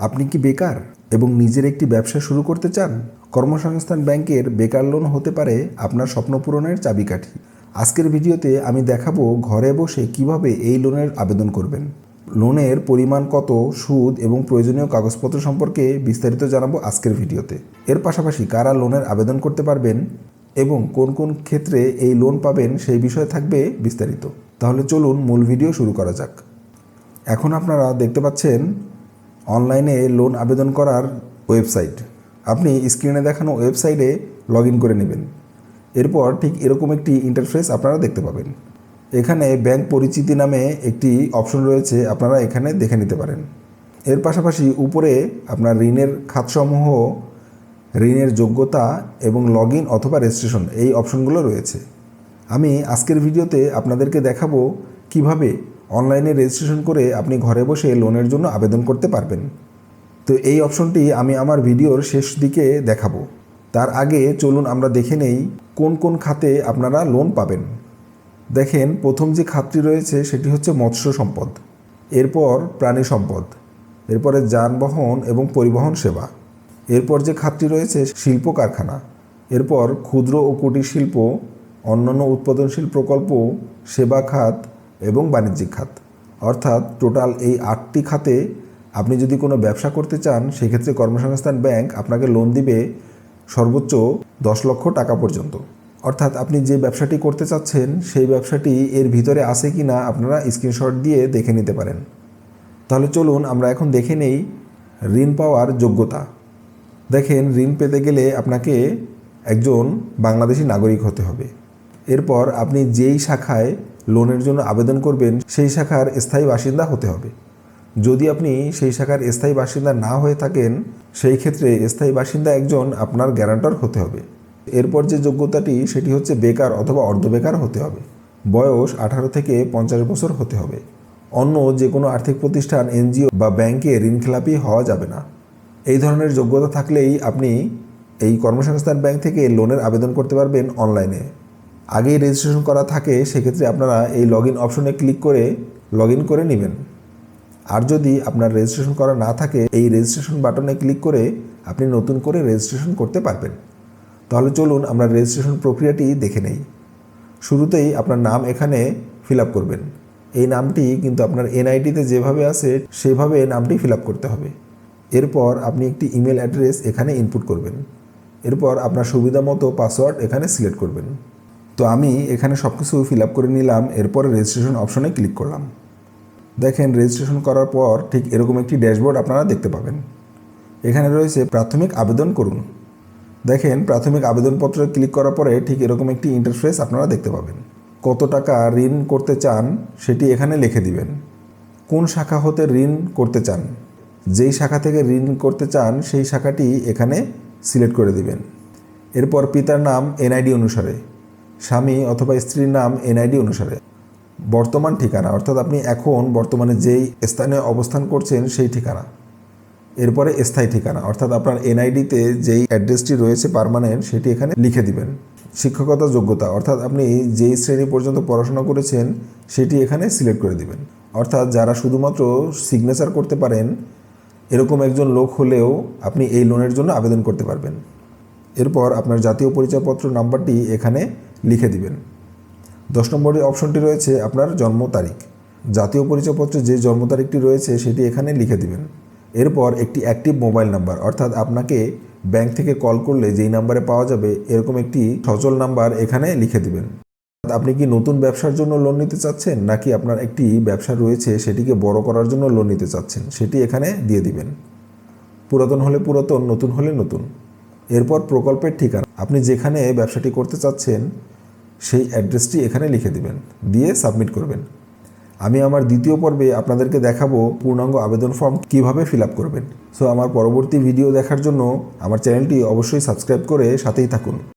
আপনি কি বেকার এবং নিজের একটি ব্যবসা শুরু করতে চান? কর্মসংস্থান ব্যাংকের বেকার লোন হতে পারে আপনার স্বপ্ন পূরণের চাবিকাঠি। আজকের ভিডিওতে আমি দেখাবো ঘরে বসে কীভাবে এই লোনের আবেদন করবেন। লোনের পরিমাণ কত, সুদ এবং প্রয়োজনীয় কাগজপত্র সম্পর্কে বিস্তারিত জানাব আজকের ভিডিওতে। এর পাশাপাশি কারা লোনের আবেদন করতে পারবেন এবং কোন কোন ক্ষেত্রে এই লোন পাবেন সেই বিষয়ে থাকবে বিস্তারিত। তাহলে চলুন মূল ভিডিও শুরু করা যাক। এখন আপনারা দেখতে পাচ্ছেন অনলাইনে লোন আবেদন করার ওয়েবসাইট। আপনি স্ক্রিনে দেখানো ওয়েবসাইটে লগ করে নেবেন। এরপর ঠিক এরকম একটি ইন্টারফেস আপনারা দেখতে পাবেন। এখানে ব্যাংক পরিচিতি নামে একটি অপশন রয়েছে, আপনারা এখানে দেখে নিতে পারেন। এর পাশাপাশি উপরে আপনার ঋণের খাতসমূহ, ঋণের যোগ্যতা এবং লগ ইন অথবা রেজিস্ট্রেশন এই অপশনগুলো রয়েছে। আমি আজকের ভিডিওতে আপনাদেরকে দেখাবো কীভাবে অনলাইনে রেজিস্ট্রেশন করে আপনি ঘরে বসে লোনের জন্য আবেদন করতে পারবেন। তো এই অপশনটি আমি আমার ভিডিওর শেষ দিকে দেখাবো। তার আগে চলুন আমরা দেখে নেই কোন কোন খাতে আপনারা লোন পাবেন। দেখেন, প্রথম যে খাতটি রয়েছে সেটি হচ্ছে মৎস্য সম্পদ, এরপর প্রাণী সম্পদ, এরপরে যানবাহন এবং পরিবহন সেবা, এরপর যে খাতটি রয়েছে শিল্প কারখানা, এরপর ক্ষুদ্র ও কুটির শিল্প, অন্যান্য উৎপাদনশীল প্রকল্প, সেবা খাত এবং বাণিজ্যিক খাত। অর্থাৎ টোটাল এই আটটি খাতে আপনি যদি কোনো ব্যবসা করতে চান, সেক্ষেত্রে কর্মসংস্থান ব্যাংক আপনাকে লোন দিবে সর্বোচ্চ দশ লক্ষ টাকা পর্যন্ত। অর্থাৎ আপনি যে ব্যবসাটি করতে চাচ্ছেন, সেই ব্যবসাটি এর ভিতরে আছে কি না আপনারা স্ক্রিনশট দিয়ে দেখে নিতে পারেন। তাহলে চলুন আমরা এখন দেখে নেই ঋণ পাওয়ার যোগ্যতা। দেখেন, ঋণ পেতে গেলে আপনাকে একজন বাংলাদেশি নাগরিক হতে হবে। এরপর আপনি যেই শাখায় লোনের জন্য আবেদন করবেন, সেই শাখার স্থায়ী বাসিন্দা হতে হবে। যদি আপনি সেই শাখার স্থায়ী বাসিন্দা না হয়ে থাকেন, সেই ক্ষেত্রে স্থায়ী বাসিন্দা একজন আপনার গ্যারান্টর হতে হবে। এরপর যে যোগ্যতাটি, সেটি হচ্ছে বেকার অথবা অর্ধবেকার হতে হবে। বয়স আঠারো থেকে পঞ্চাশ বছর হতে হবে। অন্য যে কোনো আর্থিক প্রতিষ্ঠান, এনজিও বা ব্যাংকে ঋণখেলাপি হওয়া যাবে না। এই ধরনের যোগ্যতা থাকলেই আপনি এই কর্মসংস্থান ব্যাংক থেকে লোনের আবেদন করতে পারবেন অনলাইনে। আগেই রেজিস্ট্রেশন করা থাকে, সেক্ষেত্রে আপনারা এই লগ ইন অপশনে ক্লিক করে লগ ইন করে নেবেন। আর যদি আপনার রেজিস্ট্রেশন করা না থাকে, এই রেজিস্ট্রেশন বাটনে ক্লিক করে আপনি নতুন করে রেজিস্ট্রেশন করতে পারবেন। তাহলে চলুন আমরা রেজিস্ট্রেশন প্রক্রিয়াটি দেখে নেই। শুরুতেই আপনার নাম এখানে ফিল আপ করবেন। এই নামটি কিন্তু আপনার এনআইডিতে যেভাবে আছে, সেভাবে নামটি ফিল আপ করতে হবে। এরপর আপনি একটি ইমেল অ্যাড্রেস এখানে ইনপুট করবেন। এরপর আপনার সুবিধা মতো পাসওয়ার্ড এখানে সিলেক্ট করবেন। তো আমি এখানে সব কিছু ফিল আপ করে নিলাম, এরপর রেজিস্ট্রেশন অপশনে ক্লিক করলাম। দেখেন রেজিস্ট্রেশন করার পর ঠিক এরকম একটি ড্যাশবোর্ড আপনারা দেখতে পাবেন। এখানে রয়েছে প্রাথমিক আবেদন করুন। দেখেন, প্রাথমিক আবেদনপত্রে ক্লিক করার পরে ঠিক এরকম একটি ইন্টারফেস আপনারা দেখতে পাবেন। কত টাকা ঋণ করতে চান সেটি এখানে লিখে দিবেন। কোন শাখা হতে ঋণ করতে চান? যেই শাখা থেকে ঋণ করতে চান সেই শাখাটি এখানে সিলেক্ট করে দিবেন। এরপর পিতার নাম এনআইডি অনুসারে। স্বামী অথবা স্ত্রীর নাম এনআইডি অনুসারে। বর্তমান ঠিকানা, অর্থাৎ আপনি এখন বর্তমানে যেই স্থানে অবস্থান করছেন সেই ঠিকানা। এরপরে স্থায়ী ঠিকানা, অর্থাৎ আপনার এনআইডিতে যেই অ্যাড্রেসটি রয়েছে পারমানেন্ট, সেটি এখানে লিখে দিবেন। শিক্ষকতা যোগ্যতা, অর্থাৎ আপনি যেই শ্রেণি পর্যন্ত পড়াশোনা করেছেন, সেটি এখানে সিলেক্ট করে দিবেন। অর্থাৎ যারা শুধুমাত্র সিগনেচার করতে পারেন, এরকম একজন লোক হলেও আপনি এই লোনের জন্য আবেদন করতে পারবেন। এরপর আপনার জাতীয় পরিচয়পত্র নাম্বারটি এখানে লিখে দিবেন। দশ নম্বরের অপশনটি রয়েছে আপনার জন্ম তারিখ। জাতীয় পরিচয়পত্রে যে জন্ম তারিখটি রয়েছে সেটি এখানে লিখে দিবেন। এরপর একটি অ্যাক্টিভ মোবাইল নাম্বার অর্থাৎ আপনাকে ব্যাংক থেকে কল করলে যেই নাম্বারে পাওয়া যাবে, এরকম একটি সচল নাম্বার এখানে লিখে দিবেন। আপনি কি নতুন ব্যবসার জন্য লোন নিতে চাচ্ছেন, নাকি আপনার একটি ব্যবসা রয়েছে সেটিকে বড় করার জন্য লোন নিতে চাচ্ছেন, সেটি এখানে দিয়ে দিবেন। পুরাতন হলে পুরাতন, নতুন হলে নতুন। এরপর প্রকল্পের ঠিকানা। আপনি যেখানে ব্যবসাটি করতে চাচ্ছেন সেই অ্যাড্রেসটি এখানে লিখে দিবেন, দিয়ে সাবমিট করবেন। আমি আমার দ্বিতীয় পর্বে আপনাদেরকে দেখাবো পূর্ণাঙ্গ আবেদন ফর্ম কীভাবে ফিল আপ করবেন। সো আমার পরবর্তী ভিডিও দেখার জন্য আমার চ্যানেলটি অবশ্যই সাবস্ক্রাইব করে সাথেই থাকুন।